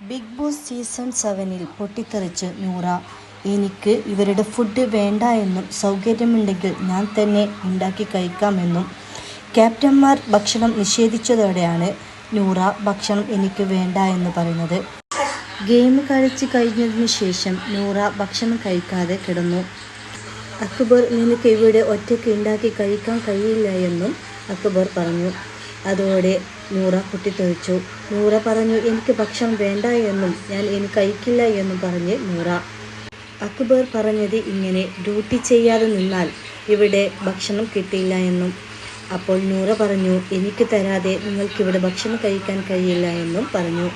Big boss season സെവനിൽ പൊട്ടിത്തെറിച്ച് നൂറ. എനിക്ക് ഇവരുടെ ഫുഡ് വേണ്ട എന്നും സൗകര്യമുണ്ടെങ്കിൽ ഞാൻ തന്നെ ഉണ്ടാക്കി കഴിക്കാമെന്നും ക്യാപ്റ്റന്മാർ ഭക്ഷണം നിഷേധിച്ചതോടെയാണ് നൂറ ഭക്ഷണം എനിക്ക് വേണ്ട എന്ന് പറയുന്നത്. ഗെയിം കളിച്ച് കഴിഞ്ഞതിന് ശേഷം നൂറ ഭക്ഷണം കഴിക്കാതെ കിടന്നു. അക്ബർ നിനക്ക് ഇവിടെ ഒറ്റയ്ക്ക് ഉണ്ടാക്കി കഴിക്കാൻ കഴിയില്ല എന്നും അക്ബർ പറഞ്ഞു. അതോടെ നൂറ കുട്ടി തൊഴിച്ചു നൂറ പറഞ്ഞു എനിക്ക് ഭക്ഷണം വേണ്ട എന്നും ഞാൻ എനിക്ക് കഴിക്കില്ല എന്നും പറഞ്ഞ് നൂറ. അക്ബർ പറഞ്ഞത് ഇങ്ങനെ ഡ്യൂട്ടി ചെയ്യാതെ നിന്നാൽ ഇവിടെ ഭക്ഷണം കിട്ടില്ല എന്നും. അപ്പോൾ നൂറ പറഞ്ഞു എനിക്ക് തരാതെ നിങ്ങൾക്കിവിടെ ഭക്ഷണം കഴിക്കാൻ കഴിയില്ല എന്നും പറഞ്ഞു.